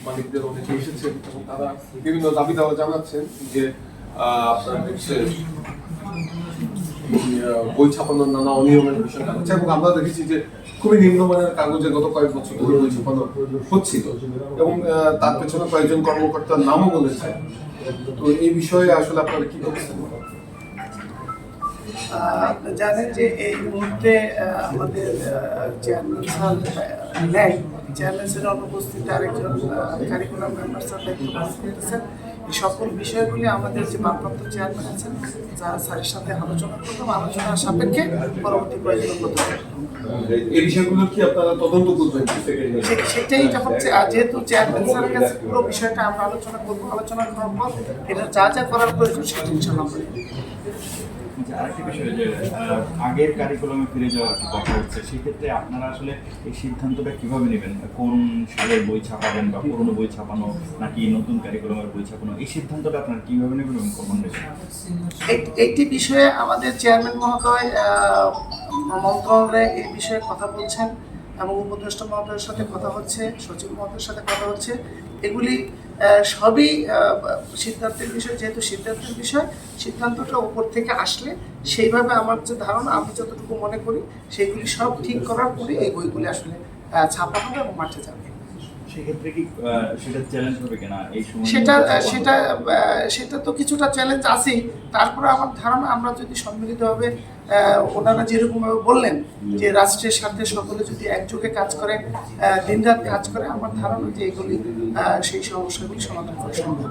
মালিকদের অনেকে এসেছেন এবং তারা বিভিন্ন দাবি দাওয়া জানাচ্ছেন যে আপনার হচ্ছে বই ছাপানোর নানা অনিয়মের বিষয় হচ্ছে এবং আমরা দেখেছি যে খুবই নিম্নমানের কাগজে গত কয়েক বছর ধরে বই ছাপানো হচ্ছিল এবং তার পেছনে কয়েকজন কর্মকর্তার নামও বলেছে তো এই বিষয়ে আসলে আপনারা কি করছেন আপনি জানেন যে এই মুহূর্তে আমাদের চেয়ারম্যান স্যার চেয়ারম্যান স্যারের অনুপস্থিতিতে আরেকজন কারিকুলাম মেম্বার স্যার দায়িত্ব পালন করতেছেন। এই সকল বিষয়গুলি আমাদের যে ভারপ্রাপ্ত চেয়ারম্যান আছেন যারা স্যারের সাথে আলোচনা করতাম আলোচনার সাপেক্ষে পরবর্তী প্রয়োজন পদক্ষেপ। এই বিষয়গুলো কি আপনারা তদন্ত করবেন সেটাই আহ, যেহেতু চেয়ারম্যান স্যারের কাছে পুরো বিষয়টা আমরা আলোচনা করব আলোচনা করার পর এটা যা যা করার প্রয়োজন সেটা ইনশাল্লাহ আচ্ছা, আরেকটি বিষয় যে আগের কারিকুলামে ফিরে যাওয়ার কথা হচ্ছে? সেক্ষেত্রে আপনারা আসলে এই সিদ্ধান্তটা কীভাবে নেবেন? কোন সালের বই ছাপাবেন বা পুরনো বই ছাপানো নাকি নতুন কারিকুলামের বই ছাপানো? এই সিদ্ধান্তটা আপনারা কীভাবে নেবেন এবং কখন নেবেন? এই- এইটি বিষয়ে আমাদের চেয়ারম্যান মহাকয় মন্ত্রণালয়ে এই বিষয়ে কথা বলছেন। এবং উপদেষ্টা মহোদয়ের সাথে কথা হচ্ছে, সচিব মহোদয়ের সাথে কথা হচ্ছে। এগুলি সবই সিদ্ধান্তের বিষয়। যেহেতু সিদ্ধান্তের বিষয়, সিদ্ধান্তটা উপর থেকে আসলে সেইভাবে আমার যে ধারণা, আমি যতটুকু মনে করি সেইগুলি সব ঠিক করার পরে এই বইগুলি আসলে ছাপা হবে এবং মাঠে যাবে। সেক্ষেত্রে কি সেটা চ্যালেঞ্জ হবে কিনা এই সময় সেটা সেটা সেটা তো কিছুটা চ্যালেঞ্জ আছেই। তারপরে আমার ধারণা আমরা যদি সম্মিলিতভাবে ওনারা যেরকমভাবে বললেন যে রাষ্ট্রের সাথে সকলে যদি একযোগে কাজ করে দিনরাত কাজ করে আমার ধারণা যে এগুলি সেই সমস্যাগুলি সমাধান করা সম্ভব।